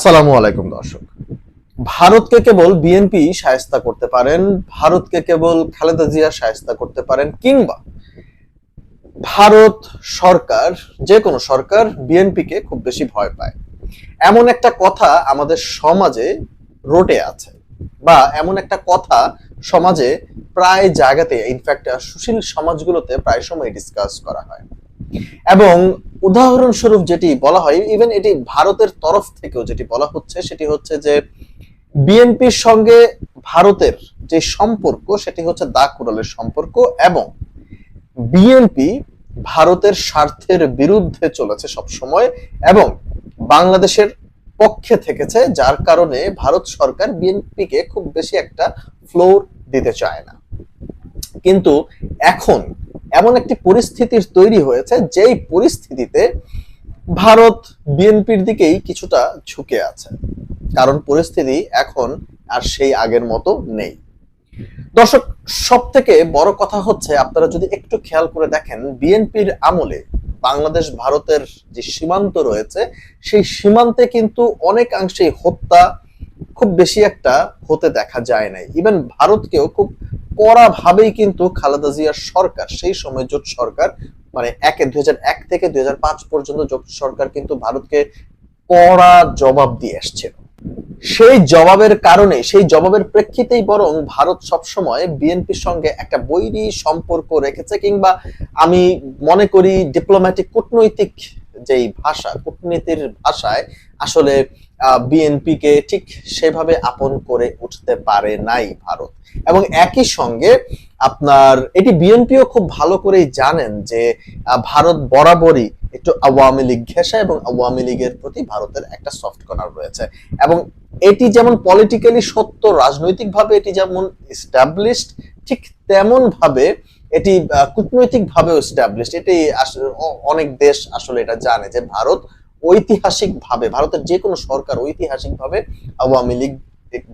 আসসালামু আলাইকুম, দর্শক। ভারতকে কেবল বিএনপি সায়স্তা করতে পারেন, ভারতকে কেবল খালেদা জিয়া সায়স্তা করতে পারেন, কিংবা ভারত সরকার যে কোনো সরকার বিএনপিকে খুব বেশি ভয় পায়। এমন একটা কথা আমাদের সমাজে রটে আছে, বা এমন একটা কথা সমাজে প্রায় জায়গাতে ইনফ্যাক্ট সুশীল সমাজগুলোতে প্রায় সময় ডিসকাস করা হয়। এবং উদাহরণস্বরূপ যেটি বলা হয় ইভেন এটি ভারতের তরফ থেকেও যেটি বলা হচ্ছে, সেটি হচ্ছে যে বিএনপির সঙ্গে ভারতের যে সম্পর্ক, সেটি হচ্ছে দা কুড়ালের সম্পর্ক এবং বিএনপি ভারতের স্বার্থের বিরুদ্ধে চলেছে সব সময় এবং বাংলাদেশের পক্ষে থেকেছে, যার কারণে ভারত সরকার বিএনপিকে খুব বেশি একটা ফ্লোর দিতে চায় না। কিন্তু এখন এমন একটি পরিস্থিতির তৈরি হয়েছে, যেই পরিস্থিতিতে ভারত বিএনপির দিকেই কিছুটা ঝুঁকে আছে। কারণ পরিস্থিতি এখন আর সেই আগের মতো নেই। দর্শক সব থেকে বড় কথা হচ্ছে, আপনারা যদি একটু খেয়াল করে দেখেন, বিএনপির আমলে বাংলাদেশ ভারতের যে সীমান্ত রয়েছে, সেই সীমান্তে কিন্তু অনেকাংশেই হত্যা খুব বেশি একটা হতে দেখা যায় নাই। ইভেন ভারতকেও খুব কড়া ভাবেই কিন্তু খালেদা জিয়ার সরকার, সেই সময় জোট সরকার মানে একে দুই থেকে দুই হাজার পাঁচ পর্যন্ত জোট সরকার কিন্তু ভারতকে কড়া জবাব দিয়ে এসছিল। সেই জবাবের কারণে, সেই জবাবের প্রেক্ষিতেই বরং ভারত সবসময় বিএনপির সঙ্গে একটা বৈরী সম্পর্ক রেখেছে কিংবা আমি মনে করি ডিপ্লোম্যাটিক কূটনৈতিক যেই ভাষা, কূটনীতির ভাষায় আসলে বিএনপি কে ঠিক সেভাবে আপন করে উঠতে পারে নাই ভারত। এবং একই সঙ্গে আপনার, এটি বিএনপিও খুব ভালো করেই জানেন যে ভারত বরাবরই একটু আওয়ামী লীগ ঘেঁষা এবং আওয়ামী লীগের প্রতি ভারতের একটা সফট কর্নার রয়েছে। এবং এটি যেমন পলিটিক্যালি সত্য, রাজনৈতিকভাবে এটি যেমন এস্টাবলিশড ঠিক তেমন ভাবে এটি কূটনৈতিক ভাবেও এস্টাবলিশড এটি অনেক দেশ আসলে এটা জানে যে ভারত ঐতিহাসিক ভাবে ভারতের যে কোনো সরকার ঐতিহাসিক ভাবে আওয়ামী লীগ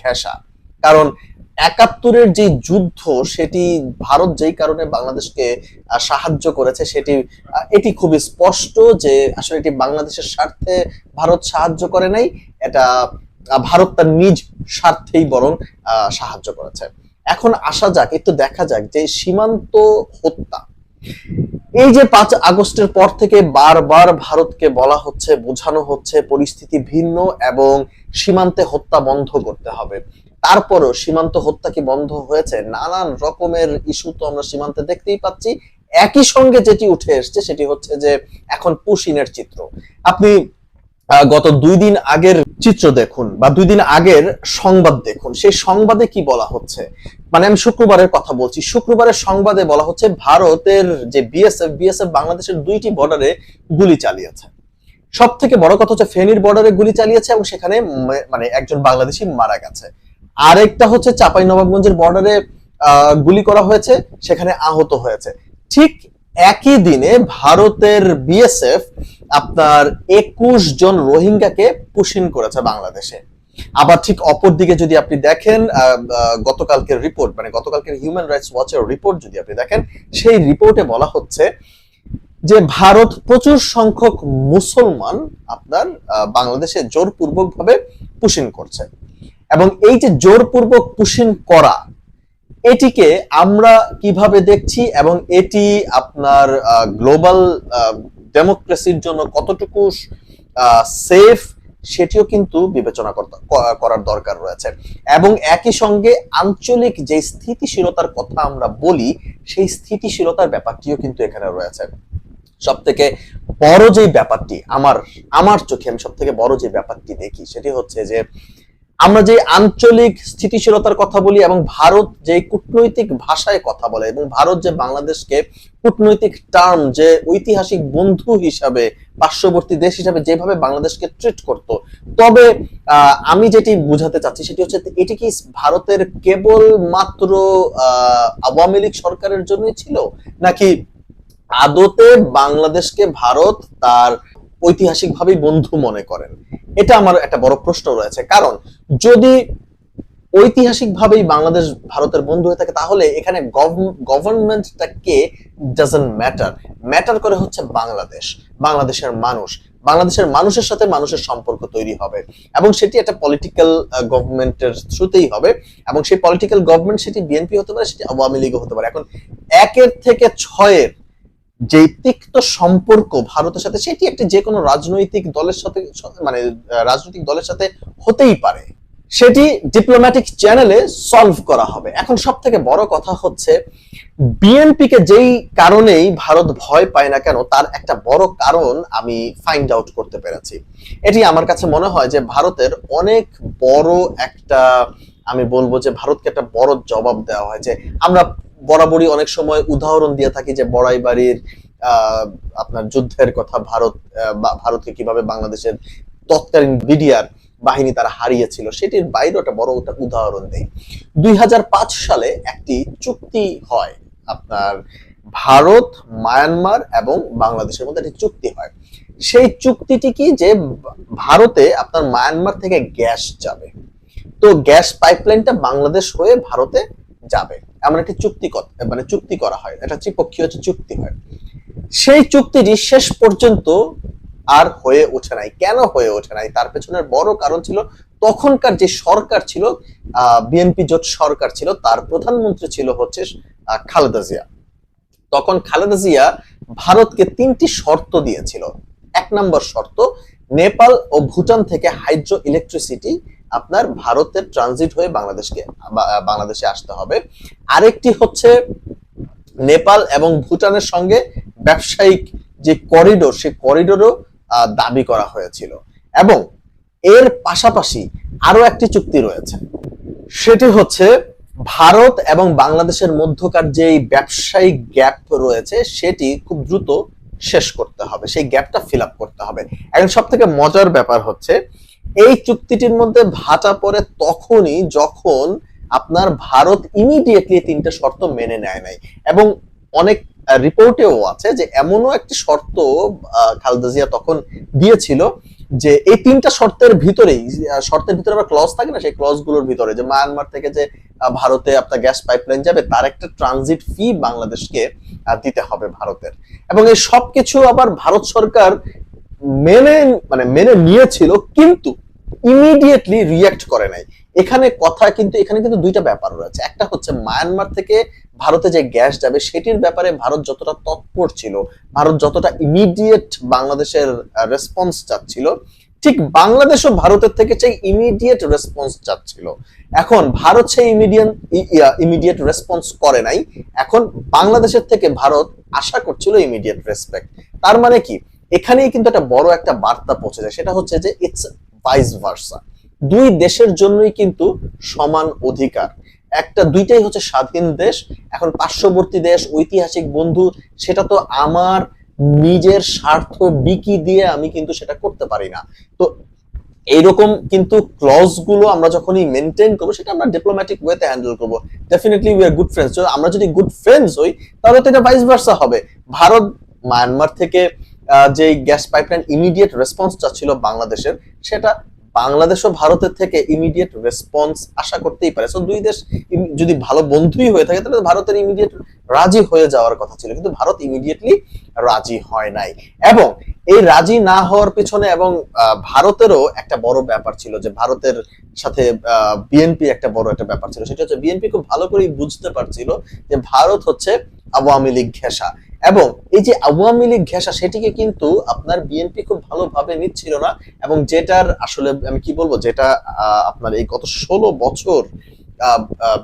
ঘেঁষা। কারণ একাত্তরের যে যুদ্ধ, সেটি ভারত যেই কারণে বাংলাদেশকে সাহায্য করেছে, সেটি এটি খুবই স্পষ্ট যে আসলে এটি বাংলাদেশের স্বার্থে ভারত সাহায্য করে নাই, এটা ভারত তার নিজ স্বার্থেই বরং সাহায্য করেছে। এখন আসা যাক, একটু দেখা যাক যে সীমান্ত হত্যা। এই যে পাঁচ আগস্টের পর থেকে বারবার ভারতকে বলা হচ্ছে, বোঝানো হচ্ছে পরিস্থিতি ভিন্ন এবং সীমান্তে হত্যা বন্ধ করতে হবে। তারপরও সীমান্ত হত্যা কি বন্ধ হয়েছে? নানান রকমের ইস্যু তো আমরা সীমান্তে দেখতেই পাচ্ছি। একই সঙ্গে যেটি উঠে এসছে সেটি হচ্ছে যে এখন পুশিনের চিত্র। আপনি গত দুই দিন আগের চিত্র দেখুন বা দুই দিন আগের সংবাদ দেখুন। সেই সংবাদে কি বলা হচ্ছে? মানে আমি শুক্রবারের কথা বলছি। শুক্রবারের সংবাদে বলা হচ্ছে ভারতের যে বিএসএফ বিএসএফ বাংলাদেশের দুইটি বর্ডারে গুলি চালিয়েছে। সব থেকে বড় কথা হচ্ছে ফেনীর বর্ডারে গুলি চালিয়েছে এবং সেখানে মানে একজন বাংলাদেশি মারা গেছে। আরেকটা হচ্ছে চাপাই নবাবগঞ্জের বর্ডারে গুলি করা হয়েছে, সেখানে আহত হয়েছে। ঠিক একই দিনে ভারতের বিএসএফ আপনার একুশ জন রোহিঙ্গাকে পুশিন করেছে বাংলাদেশে। আবার ঠিক অপর দিকে যদি আপনি দেখেন গতকালকের রিপোর্ট মানে গতকালকের হিউম্যান রাইটস ওয়াচের রিপোর্ট যদি আপনি দেখেন, সেই রিপোর্টে বলা হচ্ছে যে ভারত প্রচুর সংখ্যক মুসলমান আপনার বাংলাদেশে জোরপূর্বক ভাবে পুশিন করছে। এবং এই যে জোরপূর্বক পুশিন করা এটিকে আমরা কীভাবে দেখছি এবং এটি আপনার গ্লোবাল ডেমোক্রেসির জন্য কতটুকু সেফ সেটিও কিন্তু বিবেচনা করার দরকার রয়েছে। এবং একই সঙ্গে আঞ্চলিক যে স্থিতিশীলতার কথা আমরা বলি, সেই স্থিতিশীলতার ব্যাপারটিও কিন্তু এখানে রয়েছে। সব থেকে বড় যে ব্যাপারটি, আমার আমার চোখে আমি সব থেকে বড় যে ব্যাপারটি দেখি, সেটি হচ্ছে যে আমরা যে আঞ্চলিক স্থিতিশীলতার কথা বলি এবং ভারত যে কূটনৈতিক ভাষায় কথা বলে এবং ভারত যে বাংলাদেশকে কূটনৈতিক টার্ম যে ঐতিহাসিক বন্ধু হিসাবে পার্শ্ববর্তী দেশ হিসাবে যেভাবে বাংলাদেশকে ট্রিট করত তবে আহ, আমি যেটি বুঝাতে চাচ্ছি সেটি হচ্ছে এটি কি ভারতের কেবল মাত্র আহ, আওয়ামী লীগ সরকারের জন্যই ছিল? নাকি আদতে বাংলাদেশকে ভারত তার ঐতিহাসিকভাবেই বন্ধু মনে করেন? এটা আমার একটা বড় প্রশ্ন রয়েছে। কারণ যদি ঐতিহাসিকভাবেই বাংলাদেশ ভারতের বন্ধু হয়ে থাকে, তাহলে এখানে গভর্নমেন্টটা কে ডাজন্ট ম্যাটার ম্যাটার করে হচ্ছে বাংলাদেশ, বাংলাদেশের মানুষ। বাংলাদেশের মানুষের সাথে মানুষের সম্পর্ক তৈরি হবে। এবং সেটি একটা পলিটিক্যাল গভর্নমেন্টের থ্রুতেই হবে। এবং সেই পলিটিক্যাল গভর্নমেন্ট সেটি বিএনপি হতে পারে, সেটি আওয়ামী লীগও হতে পারে। এখন একের থেকে ছয়ের যে তিক্ত সম্পর্ক ভারতের সাথে, সেটি একটি যে কোনো রাজনৈতিক দলের সাথে মানে রাজনৈতিক দলের সাথে হতেই পারে। সেটি ডিপ্লোম্যাটিক চ্যানেলে সলভ করা হবে। এখন সব থেকে বড় কথা হচ্ছে বিএনপি কে যেই কারণেই ভারত ভয় পায় না কেন, তার একটা বড় কারণ আমি ফাইন্ড আউট করতে পেরেছি। এটি আমার কাছে মনে হয় যে ভারতের অনেক বড় একটা, আমি বলব যে ভারতকে একটা বড় জবাব দেওয়া হয় যে আমরা বরাবরই অনেক সময় উদাহরণ দিয়ে থাকি যে বড়াই বাড়ির আপনার যুদ্ধের কথা ভারত ভারতকে কীভাবে বাংলাদেশের তৎকালীন বিডিআর বাহিনী তারা হারিয়েছিল, সেটির বাইরেও একটা বড় একটা উদাহরণ দেই। দুই সালে একটি চুক্তি হয় আপনার ভারত, মায়ানমার এবং বাংলাদেশের মধ্যে একটি চুক্তি হয়। সেই চুক্তিটি কি যে ভারতে আপনার মায়ানমার থেকে গ্যাস যাবে। তো গ্যাস পাইপলাইনটা বাংলাদেশ হয়ে ভারতে যাবে। এমন একটি চুক্তি মানে চুক্তি করা হয়। এটা ত্রিপক্ষীয় হচ্ছে চুক্তি হয়। সেই চুক্তিটি শেষ পর্যন্ত আর হয়ে ওঠে নাই। কেন হয়ে ওঠে নাই? তার পেছনের বড় কারণ ছিল, তখনকার যে সরকার ছিল বিএনপি জোট সরকার ছিল, তার প্রধানমন্ত্রী ছিল হচ্ছে খালেদা জিয়া। তখন খালেদা জিয়া ভারতকে তিনটি শর্ত দিয়েছিল। এক নম্বর শর্ত, নেপাল ও ভুটান থেকে হাইড্রো ইলেকট্রিসিটি আপনার ভারতের ট্রানজিট হয়ে বাংলাদেশকে বাংলাদেশে আসতে হবে। আরেকটি হচ্ছে নেপাল এবং ভুটানের সঙ্গে ব্যবসায়িক যে করিডোর সেই করিডোরও দাবি করা হয়েছিল। এবং এর পাশাপাশি আরও একটি চুক্তি রয়েছে। সেটি হচ্ছে ভারত এবং বাংলাদেশের মধ্যকার যে ব্যবসায়িক গ্যাপ রয়েছে, সেটি খুব দ্রুত শেষ করতে হবে। সেই গ্যাপটা ফিল করতে হবে। এখন সব থেকে মজার ব্যাপার হচ্ছে এই চুক্তিটির মধ্যে ভাটা পড়ে তখনই যখন আপনার ভারত ইমিডিয়েটলি তিনটা শর্ত মেনে নেয় নাই। এবং অনেক রিপোর্টেও আছে যে এমনও একটি শর্ত খালেদা জিয়া তখন দিয়েছিল যে এই তিনটা শর্তের ভিতরেই শর্তের ভিতরে আবার ক্লজ থাকে না, সেই ক্লজগুলোর ভিতরে যে মায়ানমার থেকে যে ভারতে আপনার গ্যাস পাইপলাইন যাবে, তার একটা ট্রানজিট ফি বাংলাদেশকে দিতে হবে ভারতের। এবং এই সবকিছু আবার ভারত সরকার মেনে মানে মেনে নিয়েছিল, কিন্তু ইমিডিয়েটলি রিয়াক্ট করে নাই। এখানে কথা কিন্তু, এখানে কিন্তু দুইটা ব্যাপার রয়েছে। একটা হচ্ছে মায়ানমার থেকে ভারতে যে গ্যাস যাবে, সেটির ব্যাপারে ভারত যতটা তৎপর ছিল, ভারত যতটা ইমিডিয়েট বাংলাদেশের রেসপন্স চাচ্ছিল, ঠিক বাংলাদেশও ভারতের থেকে সেই ইমিডিয়েট রেসপন্স চাচ্ছিল। এখন ভারত সেই ইমিডিয়েট ইমিডিয়েট রেসপন্স করে নাই। এখন বাংলাদেশের থেকে ভারত আশা করছিল ইমিডিয়েট রেসপেক্ট তার মানে কি? এখানেই কিন্তু একটা বড় একটা বার্তা পৌঁছে যায়, সেটা হচ্ছে যে ইটস ভাইস ভার্সা দুই দেশের জন্যই কিন্তু সমান অধিকার। একটা দুইটাই হচ্ছে স্বাধীন দেশ, এখন পার্শ্ববর্তী দেশ, ঐতিহাসিক বন্ধু, সেটা তো আমার নিজের স্বার্থ বিকি দিয়ে আমি কিন্তু সেটা করতে পারি না। তো এইরকম কিন্তু ক্লজগুলো আমরা যখনই মেনটেন করব, সেটা আমরা ডিপ্লোম্যাটিক ওয়েতে হ্যান্ডেল করব। Definitely we are good friends আমরা যদি গুড ফ্রেন্ডস হই, তাহলে তো এটা ভাইস ভার্সা হবে। ভারত মায়ানমার থেকে যে গ্যাস পাইপলাইন ইমিডিয়েট রেসপন্স চাচ্ছিল বাংলাদেশের, সেটা বাংলাদেশ ও ভারতের থেকে ইমিডিয়েট রেসপন্স আশা করতেই পারে। সো দুই দেশ যদি ভালো বন্ধুই হয়ে থাকে, তাহলে ভারতের ইমিডিয়েট রাজি হয়ে যাওয়ার কথা ছিল। কিন্তু ভারত ইমিডিয়েটলি রাজি হয় নাই। এবং এই রাজি না হওয়ার পিছনে এবং ভারতেরও একটা বড় ব্যাপার ছিল যে ভারতের সাথে বিএনপি একটা বড় একটা ব্যাপার ছিল। সেটা হচ্ছে বিএনপি খুব ভালো করেই বুঝতে পারছিল যে ভারত হচ্ছে আওয়ামী লীগ ঘেঁষা। এবং এই যে আওয়ামী লীগ ঘেঁষা, সেটিকে কিন্তু আপনার বিএনপি খুব ভালোভাবে নিচ্ছিল না এবং যেটার আসলে আমি কি বলব, যেটা আপনার এই গত ষোলো বছর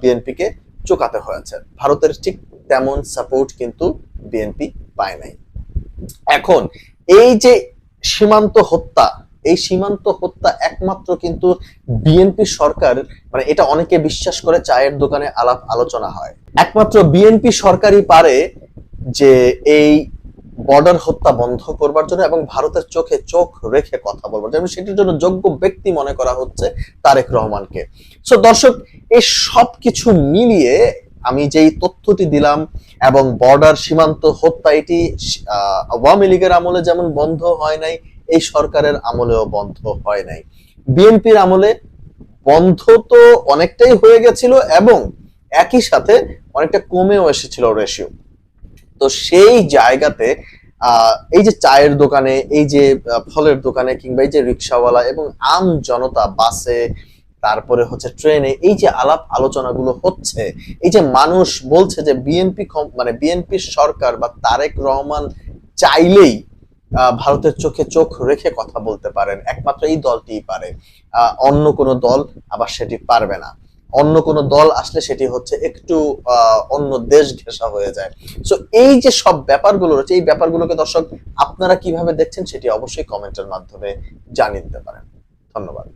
বিএনপি কে চোকাতে হয়েছে। ভারতের ঠিক তেমন সাপোর্ট কিন্তু বিএনপি পায় নাই। এখন এই যে সীমান্ত হত্যা, এই সীমান্ত হত্যা একমাত্র কিন্তু বিএনপি সরকার মানে এটা অনেকে বিশ্বাস করে চায়ের দোকানে আলাপ আলোচনা হয়। একমাত্র বিএনপি সরকারই পারে যে এই বর্ডার হত্যা বন্ধ করবার জন্য এবং ভারতের চোখে চোখ রেখে কথা বলবার জন্য সেটির জন্য যোগ্য ব্যক্তি মনে করা হচ্ছে তারেক রহমানকে। সো দর্শক, এই সব কিছু মিলিয়ে আমি যেই তথ্যটি দিলাম এবং বর্ডার সীমান্ত হত্যা, এটি আওয়ামী লীগের আমলে যেমন বন্ধ হয় নাই, এই সরকারের আমলেও বন্ধ হয় নাই। বিএনপির আমলে বন্ধ তো অনেকটাই হয়ে গেছিল এবং একই সাথে অনেকটা কমেও এসেছিল রেশিও। তো সেই জায়গাতে এই যে চায়ের দোকানে, এই যে ফলের দোকানে কিংবা এই যে রিক্সাওয়ালা এবং আম জনতা বাসে, তারপরে হচ্ছে ট্রেনে, এই যে আলাপ আলোচনাগুলো হচ্ছে, এই যে মানুষ বলছে যে বিএনপি মানে বিএনপি সরকার বা তারেক রহমান চাইলেই ভারতের চোখে চোখ রেখে কথা বলতে পারেন, একমাত্র এই দলটিই পারে অন্য কোনো দল আবার সেটি পারবে না। অন্য কোনো দল আসলে সেটি হচ্ছে একটু অন্য দেশ ঘেঁষা হয়ে যায়। সো এই যে সব ব্যাপারগুলো রয়েছে, এই ব্যাপারগুলোকে দর্শক আপনারা কীভাবে দেখছেন সেটি অবশ্যই কমেন্টের মাধ্যমে জানিয়ে দিতে পারেন। ধন্যবাদ।